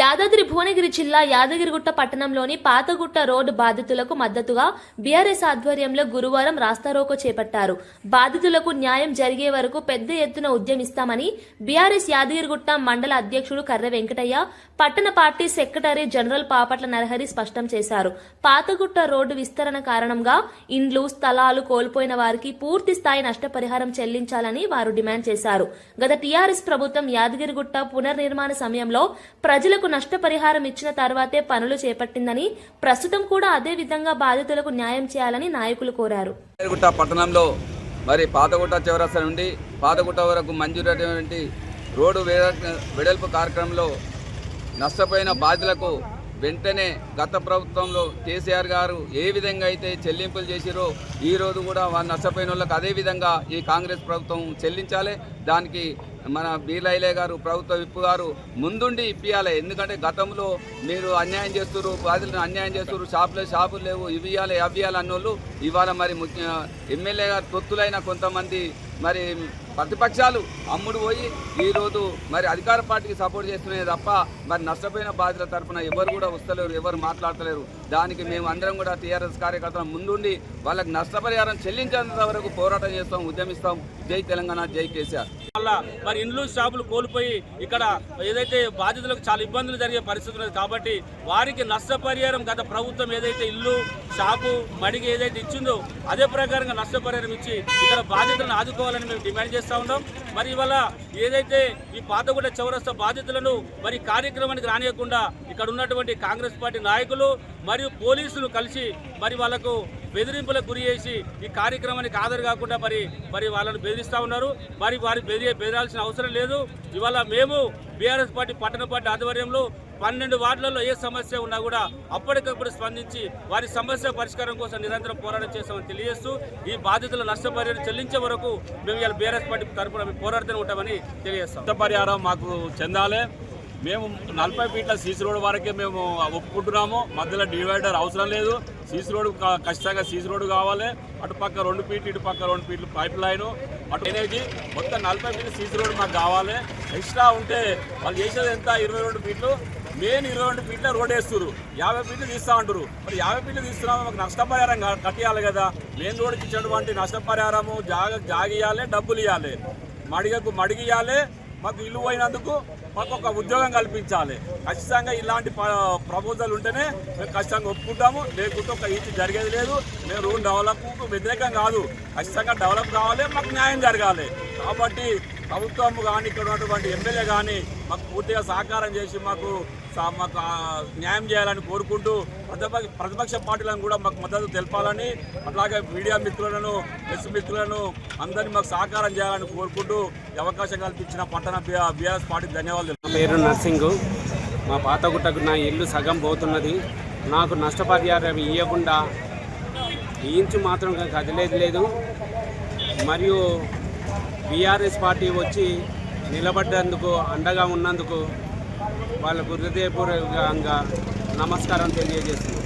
యాదాద్రి భువనగిరి జిల్లా యాదగిరిగుట్ట పట్టణంలోని పాతగుట్ట రోడ్డు బాధితులకు మద్దతుగా బీఆర్ఎస్ ఆధ్వర్యంలో గురువారం రాస్తారోకో చేపట్టారు. బాధితులకు న్యాయం జరిగే వరకు పెద్ద ఎత్తున ఉద్యమిస్తామని బీఆర్ఎస్ యాదగిరిగుట్ట మండల అధ్యక్షుడు కర్ర వెంకటయ్య పట్టణ party secretary general Papatla Narahari స్పష్టం చేశారు. పాతగుట్ట రోడ్డు విస్తరణ కారణంగా ఇండ్లు స్థలాలు కోల్పోయిన వారికి పూర్తి స్థాయి నష్టపరిహారం చెల్లించాలని వారు డిమాండ్ చేశారు. గత టీఆర్ఎస్ ప్రభుత్వం యాదగిరిగుట్ట పునర్నిర్మాణ సమయంలో ప్రజలకు నష్టపరిహారం ఇచ్చిన తర్వాతే పనులు చేపట్టిందని ప్రస్తుతం కూడా అదే విధంగా బాధితులకు న్యాయం చేయాలని నాయకులు కోరారు. పట్టణంలో మరి పాతగుట్ట చివరస నుండి పాతగుట్ట వరకు మంజూరైనటువంటి రోడ్డు వెడల్పు కార్యక్రమంలో నష్టపోయిన బాధితులకు వెంటనే గత ప్రభుత్వంలో కేసీఆర్ గారు ఏ విధంగా అయితే చెల్లింపులు చేసిరో ఈ రోజు కూడా వారు నష్టపోయిన వాళ్ళకి అదే విధంగా ఈ కాంగ్రెస్ ప్రభుత్వం చెల్లించాలి. దానికి మన బీలైలే గారు ప్రభుత్వ విప్పు గారు ముందుండి ఇప్పియాలి. ఎందుకంటే గతంలో మీరు అన్యాయం చేస్తున్నారు బాధితులను అన్యాయం చేస్తున్నారు షాపులు షాపులు లేవు ఇవి ఇవ్వాలి అవి ఇవ్వాలి అన్నోళ్ళు. ఇవాళ మరి ముఖ్య ఎమ్మెల్యే గారు తొత్తులైన కొంతమంది మరి ప్రతిపక్షాలు అమ్ముడు పోయి ఈరోజు మరి అధికార పార్టీకి సపోర్ట్ చేస్తున్నాయి తప్ప మరి నష్టపోయిన బాధితుల తరఫున ఎవరు కూడా వస్తలేరు ఎవరు మాట్లాడతలేరు. దానికి మేము అందరం కూడా టీఆర్ఎస్ కార్యకర్తలు ముందుండి వాళ్ళకి నష్టపరిహారం చెల్లించేంత వరకు పోరాటం చేస్తాం ఉద్యమిస్తాం. జై తెలంగాణ జై కేసీఆర్. వల్ల మరి ఇండ్లు షాపులు కోల్పోయి ఇక్కడ ఏదైతే బాధితులకు చాలా ఇబ్బందులు జరిగే పరిస్థితి ఉన్నది కాబట్టి వారికి నష్టపరిహారం గత ప్రభుత్వం ఏదైతే ఇల్లు షాపు మడిగి ఏదైతే ఇచ్చిందో అదే ప్రకారంగా నష్టపరిహారం ఇచ్చి ఇక్కడ బాధితులను ఆదుకోవాలని మేము డిమాండ్ చేస్తూ ఉన్నాం. మరి ఇవాళ ఏదైతే ఈ పాతగుడ్డ చౌరస్తా బాధితులను మరి కార్యక్రమానికి రానియకుండా ఇక్కడ ఉన్నటువంటి కాంగ్రెస్ పార్టీ నాయకులు మరియు పోలీసులు కలిసి మరి వాళ్ళకు బెదిరింపులకు గురి చేసి ఈ కార్యక్రమానికి హాజరు కాకుండా మరి మరి వాళ్ళని బెదిరిస్తూ ఉన్నారు. మరి వారి బెదిరి బెదిరాల్సిన అవసరం లేదు. ఇవాళ మేము బీఆర్ఎస్ పార్టీ పట్టణ పార్టీ ఆధ్వర్యంలో పన్నెండు వార్డులలో ఏ సమస్య ఉన్నా కూడా అప్పటికప్పుడు స్పందించి వారి సమస్య పరిష్కారం కోసం నిరంతరం పోరాటం చేస్తామని తెలియజేస్తూ ఈ బాధితుల నష్టపరిహారం చెల్లించే వరకు మేము ఇవాళ బీఆర్ఎస్ పార్టీ తరఫున మేము పోరాడుతూనే ఉంటామని తెలియజేస్తాం. నష్టపరిహారం మాకు చెందాలి. మేము నలభై ఫీట్ల సీసీ రోడ్ వరకే మేము ఒప్పుకుంటున్నాము. మధ్యలో డివైడర్ అవసరం లేదు. సీసీ రోడ్ ఖచ్చితంగా సీసీ రోడ్ కావాలి. అటు పక్క రెండు ఫీట్లు ఇటు పక్క రెండు ఫీట్లు పైప్ లైను అటు అనేది మొత్తం నలభై ఫీట్లు సీసీ రోడ్ మాకు కావాలి. ఎక్స్ట్రా ఉంటే వాళ్ళు చేసేది ఎంత? ఇరవై రెండు ఫీట్లు. మెయిన్ ఇరవై రెండు ఫీట్ల రోడ్ వేస్తున్నారు యాభై ఫీట్లు తీస్తా అంటారు మరి యాభై ఫీట్లు తీస్తున్నాము? మాకు నష్టపరిహారం క- కట్టియాలి కదా. మెయిన్ రోడ్కి ఇచ్చినటువంటి నష్టపరిహారము జాగ జాగియాలి డబ్బులు ఇవ్వాలి మడిగకు మడిగియాలి మాకు ఇల్లు పోయినందుకు మాకు ఒక ఉద్యోగం కల్పించాలి. ఖచ్చితంగా ఇలాంటి ప్రపోజల్ ఉంటేనే మేము ఖచ్చితంగా ఒప్పుకుంటాము. లేకుంటే ఒక ఈచ్ జరిగేది లేదు. మేము రూమ్ డెవలప్ వ్యతిరేకం కాదు. ఖచ్చితంగా డెవలప్ కావాలి మాకు న్యాయం జరగాలి. కాబట్టి ప్రభుత్వం కానీ ఇక్కడ ఉన్నటువంటి ఎమ్మెల్యే కానీ మాకు పూర్తిగా సహకారం చేసి మాకు మాకు న్యాయం చేయాలని కోరుకుంటూ ప్రతిపక్ష ప్రతిపక్ష పార్టీలను కూడా మాకు మద్దతు తెలపాలని అట్లాగే మీడియా మిత్రులను ఎస్ మిత్రులను అందరినీ మాకు సహకారం చేయాలని కోరుకుంటూ అవకాశం కల్పించిన పట్టణ బీఆర్ఎస్ పార్టీకి ధన్యవాదాలు. నా పేరు నర్సింగ్. మా పాతగుట్టకు నా ఇల్లు సగం పోతున్నది. నాకు నష్టపరిహారం ఇవ్వకుండా ఈ ఇంచు మాత్రం కదిలేదు లేదు. మరియు బీఆర్ఎస్ పార్టీ వచ్చి నిలబడ్డందుకు అండగా ఉన్నందుకు వాళ్ళకు హృదయపూర్వకంగా నమస్కారం తెలియజేస్తున్నాం.